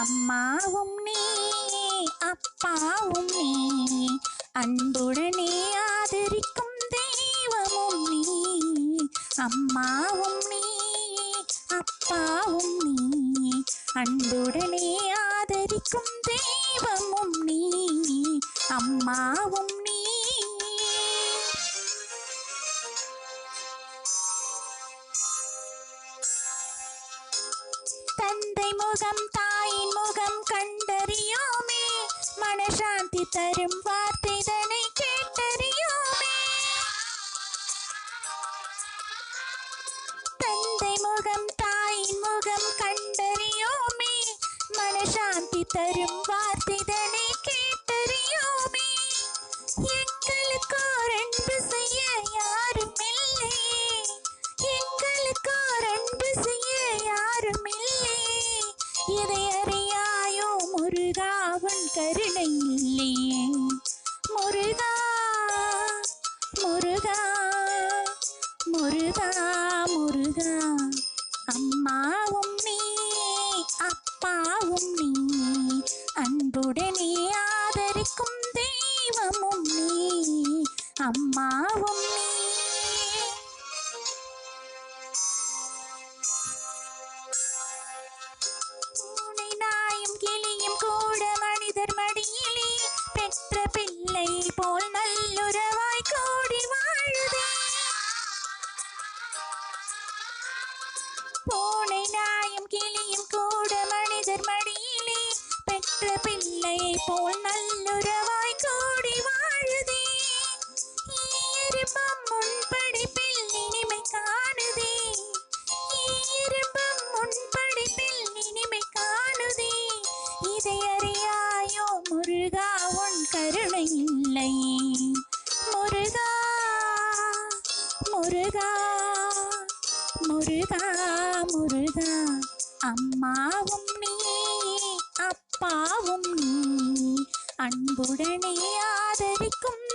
அம்மாவும் நீ அப்பாவும் நீ அன்புடனே ஆதரிக்கும் தெய்வமும் நீ அம்மாவும் நீ அப்பாவும் நீ அன்புடனே ஆதரிக்கும் தெய்வமும் நீ அம்மாவும் யோகம் தாயின் முகம் கண்டறியோமே மனசாந்தி தரும் வார்த்தைதனை கேட்டறியோமே தந்தை முகம் தாயின் முகம் கண்டறியோமே மனசாந்தி தரும் வார்த்தை கருணை இல்லையே முருகா முருகா முருகா முருகா. அம்மாவும் நீ அப்பாவும் நீ. அன்புடனே ஆதரிக்கும் தெய்வமும் நீ. அம்மாவும் நீ நாயும் கிளியும் கூட மனிதர் மடியிலே பெற்ற பிள்ளை போல் நல்லுறவாய் கூடி வாழுதே. ஈரும்பம் முன் படிப்பில் இனிமை காணுதே. ஈரும்பம் முன் படிப்பில் இனிமை காணுதே. இதை அறியாயோ முருகா உன் கருணை இல்லை முருகா முருகா முருகா முருகா. அம்மாவும் நீ அப்பாவும் நீ அன்புடனே ஆதரிக்கும்